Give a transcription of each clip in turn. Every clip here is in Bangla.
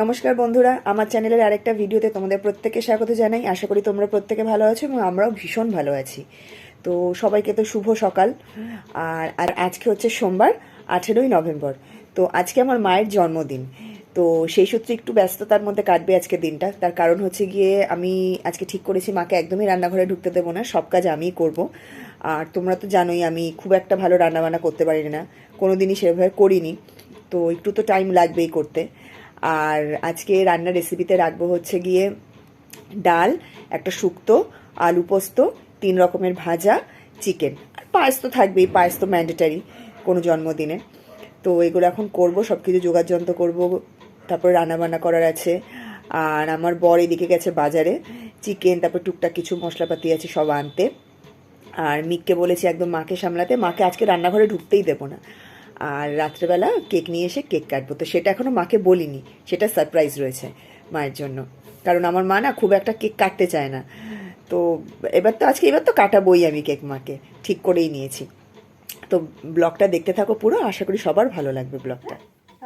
নমস্কার বন্ধুরা, আমার চ্যানেলের আরেকটা ভিডিওতে তোমাদের প্রত্যেকে স্বাগত জানাই। আশা করি তোমরা প্রত্যেকে ভালো আছো এবং আমরাও ভীষণ ভালো আছি। তো সবাইকে তো শুভ সকাল। আর আর আজকে হচ্ছে সোমবার, আঠেরোই নভেম্বর। তো আজকে আমার মায়ের জন্মদিন। তো সেই সূত্রে একটু ব্যস্ততার মধ্যে কাটবে আজকে দিনটা। তার কারণ হচ্ছে গিয়ে আমি আজকে ঠিক করেছি, মাকে একদমই রান্নাঘরে ঢুকতে দেবো না। সব কাজ আমিই করব। আর তোমরা তো জানোই, আমি খুব একটা ভালো রান্নাবান্না করতে পারি না। কোনো দিনই সেভাবে করিনি। তো একটু তো টাইম লাগবেই করতে। আর আজকে রান্নার রেসিপিতে রাখব হচ্ছে গিয়ে ডাল, একটা শুক্তো, আলু পোস্ত, তিন রকমের ভাজা চিকেন আর পায়েস তো থাকবেই, পায়েস তো ম্যান্ডেটারি কোনো জন্মদিনে। তো এগুলো এখন করব সব কিছু যোগাযন্ত্র করব, তারপর রান্নাবান্না করার আছে। আর আমার বর এদিকে গেছে বাজারে চিকেন তারপর টুকটাক কিছু মশলাপাতি আছে সব আনতে। আর মিককে বলেছি একদম মাকে সামলাতে, মাকে আজকে রান্নাঘরে ঢুকতেই দেবো না। আর রাত্রেবেলা কেক নিয়ে এসে কেক কাটবো। তো সেটা এখনও মাকে বলিনি, সেটা সারপ্রাইজ রয়েছে মায়ের জন্য। কারণ আমার মা না খুব একটা কেক কাটতে চায় না। তো এবার তো আজকে, এবার তো কাটাবোই আমি কেক মাকে, ঠিক করেই নিয়েছি। তো ব্লগটা দেখতে থাকো পুরো, আশা করি সবার ভালো লাগবে ব্লগটা।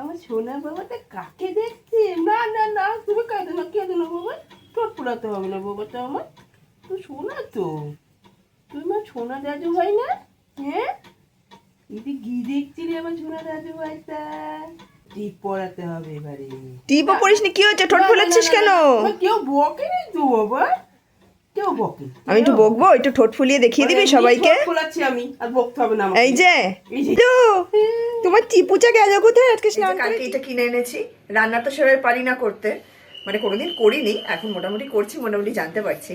আমার সোনা বাবাটা কাকে দেখছে? না না না, তুমি কাঁদো না, কেঁদো না বাবা। হবে না বাবাটা আমার। তো সোনা তো। তুই আমার সোনা দাদু ভাই না? হ্যাঁ? ঘি দেখছি আমার সোনা দাদু ভাইটা টিপ পড়াতে হবে এবারে। টিপও পড়িসনি? কি হচ্ছে ঠোঁট ফুলাচ্ছিস কেন? কেউ বকে নি তো বাবা? কেউ বকে আমি একটু বকবো একটু ঠোঁট ফুলিয়ে দেখিয়ে দিবি সবাইকে। বলাচ্ছি আমি আর বকতে হবে না এই যে এই যে। তোমার চিপুচা গেল কোথায়? আজকে স্নান কালকে এটা কিনে এনেছি। রান্না তো সেভাবে পারি না করতে। মানে কোনোদিন করিনি এখন মোটামুটি করছি মোটামুটি জানতে পারছি।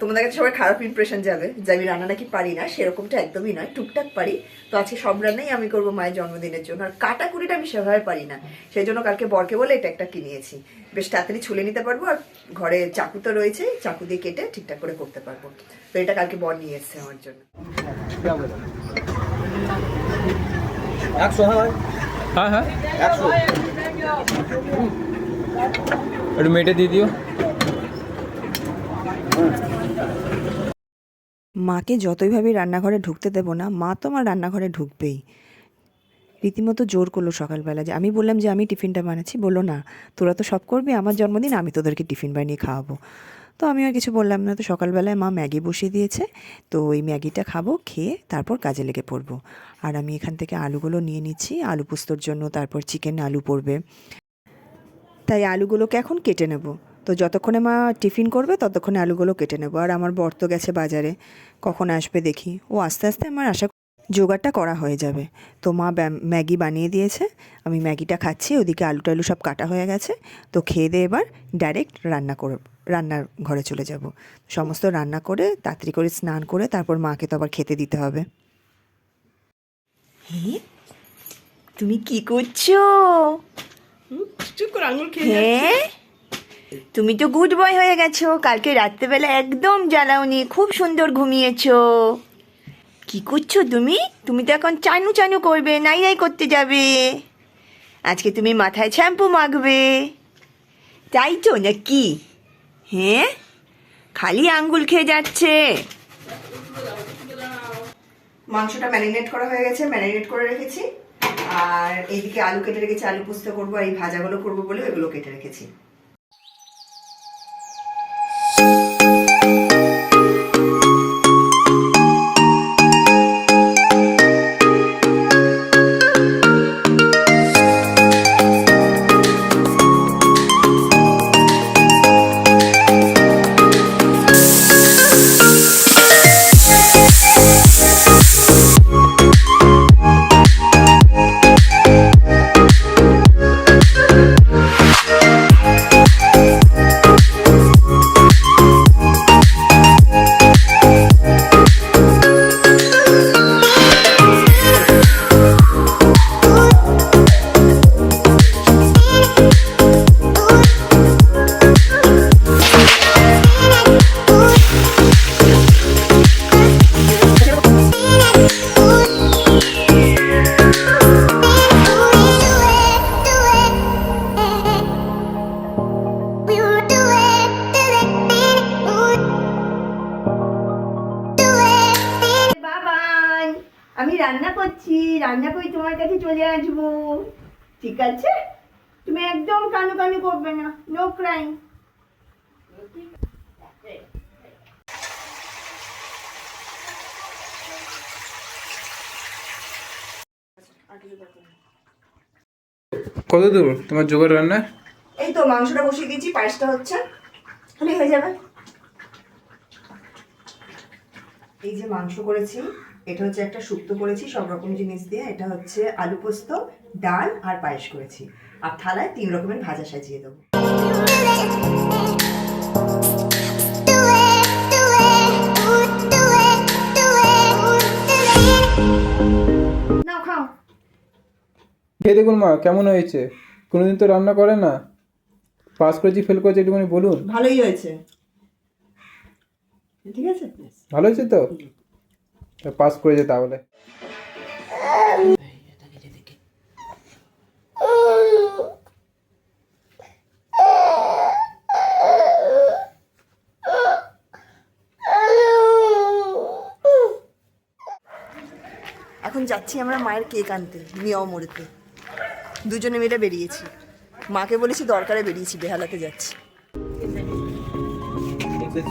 তোমাদের কাছে সবাই খারাপ ইমপ্রেশন যাবে যে আমি রান্না নাকি পারি না সেরকমটা একদমই নয় টুকটাক পারি। তো আজকে সব রান্নাই আমি করব মায়ের জন্মদিনের জন্য। আর কাটা কুড়িটা আমি সেভাবে পারি না। সেই জন্য কালকে বরকে বলে এটা একটা কিনিয়েছি বেশ তাড়াতাড়ি ছুলে নিতে পারব আর ঘরে চাকু তো রয়েছে চাকু দিয়ে কেটে ঠিকঠাক করে করতে পারব। তো এটা কালকে বর নিয়ে এসছে আমার জন্য। একশো হয় হ্যাঁ হ্যাঁ। একশো। একটু মেটে দিয়ে দিও। মাকে যতই ভাবি রান্নাঘরে ঢুকতে দেবো না, মা তো আমার রান্নাঘরে ঢুকবেই। রীতিমতো জোর করল সকালবেলা যে, আমি বললাম যে, আমি টিফিনটা বানাচ্ছি। বলল, না, তোরা তো সব করবি, আমার জন্মদিন, আমি তোদেরকে টিফিন বানিয়ে খাওয়াবো। তো আমি আর কিছু বললাম না। তো সকালবেলায় মা ম্যাগি বসিয়ে দিয়েছে, তো ওই ম্যাগিটা খাব, খেয়ে তারপর কাজে লেগে পড়ব। আর আমি এখান থেকে আলুগুলো নিয়ে নিচ্ছি, আলু পোস্তর জন্য তারপর চিকেন আলু পড়বে। তাই আলুগুলোকে এখন কেটে নেব। তো যতক্ষণে মা টিফিন করবে ততক্ষণে আলুগুলো কেটে নেব। আর আমার বর তো গেছে বাজারে। কখন আসবে দেখি। ও আস্তে আস্তে আমার আশা জোগাড়টা করা হয়ে যাবে। তো মা ম্যাগি বানিয়ে দিয়েছে। আমি ম্যাগিটা খাচ্ছি। ওদিকে আলু টালু সব কাটা হয়ে গেছে। তো খেয়ে দিয়ে এবার ডাইরেক্ট রান্না করে রান্নার ঘরে চলে যাব। সমস্ত রান্না করে তাড়াতাড়ি করে স্নান করে তারপর মাকে তো আবার খেতে দিতে হবে। তুমি কি করছ? চুপ করে আঙুল খেয়ে তুমি তো গুড বয় হয়ে গেছো। কালকে রাত্রেবেলা একদম জ্বালাওনি, খুব সুন্দর ঘুমিয়েছো। কি করছ তুমি? তুমি তো এখন চানু চানু করবে, নাই নাই করতে যাবে। আজকে তুমি মাথায় শ্যাম্পু মাখবে। তাই তো নাকি? হ্যাঁ? খালি আঙ্গুল খেয়ে যাচ্ছে। মাংসটা ম্যারিনেট করা হয়ে গেছে, ম্যারিনেট করে রেখেছি। আর এইদিকে আলু কেটে রেখেছি, আলু পোস্ত করব, আর এই ভাজাগুলো করব বলে এগুলো কেটে রেখেছি। রান্না করছি রান্না করে তোমার কাছে চলে আসব। ঠিক আছে? তুমি একদম কানু কানু করবে না নো ক্রাইম কত দূর তোমার জোগাড় রান্না? এই তো মাংসটা বসিয়ে দিয়েছি পায়েসটা হচ্ছে। হলে হয়ে যাবে। এই যে মাংস করেছি। এটা হচ্ছে একটা শুক্তো করেছি সব রকম জিনিস দিয়ে। এটা হচ্ছে আলু পোস্ত ডাল আর পায়েস করেছি। আর থালায় তিন রকমের ভাজা সাজিয়ে দেবো। নাও খাও। খেয়ে দেখুন মা কেমন হয়েছে? কোনোদিন তো রান্না করে না? পাস করেছি ফেল করেছি একটুখানি বলুন। ভালোই হয়েছে। ঠিক আছে? ভালো হয়েছে তো? পাস করেছে তাহলে। এখন যাচ্ছি আমরা মায়ের কেক আনতে, মিয়াও মোড়েতে দুজনে মিলে বেরিয়েছি। মাকে বলেছি দরকারে বেরিয়েছি, বেহালাতে যাচ্ছি। আমরা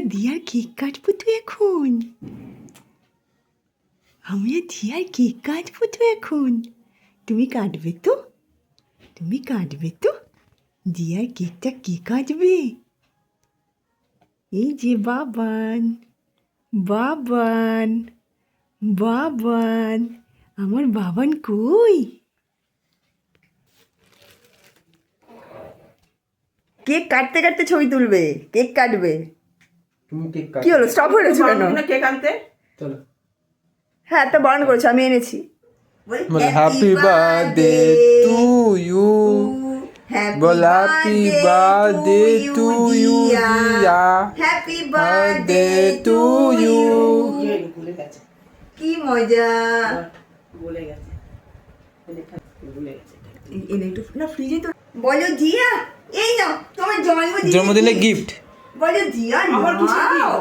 দিয়ার কেক কাটবো তো এখন। আমরা দিয়ার কেক কাটবো তো এখন। তুমি কাটবে তো? তুমি কাটবে তো? দিয়ার কেকটা কে কাটবে? এই যে বাবান বাবান। বাবান আমার বাবান কই কেক কাটতে কাটতে ছবি তুলবে কেক কাটবে তুমি কেক কি হলো স্টপ হয়ে গেছে কেন কেক আনতে চলো হ্যাঁ একটা বারণ করেছ আমি এনেছি happy birthday to you ball happy birthday to you happy birthday to you ভুলে গেছে কি মজা। বলে গেছে। বলে গেছে এনে একটু না ফ্রিজে তো বলো জিয়া এই নাও তোমার জন্মদিন জন্মদিনে গিফট বলো জিয়া আমার কিছু নাও।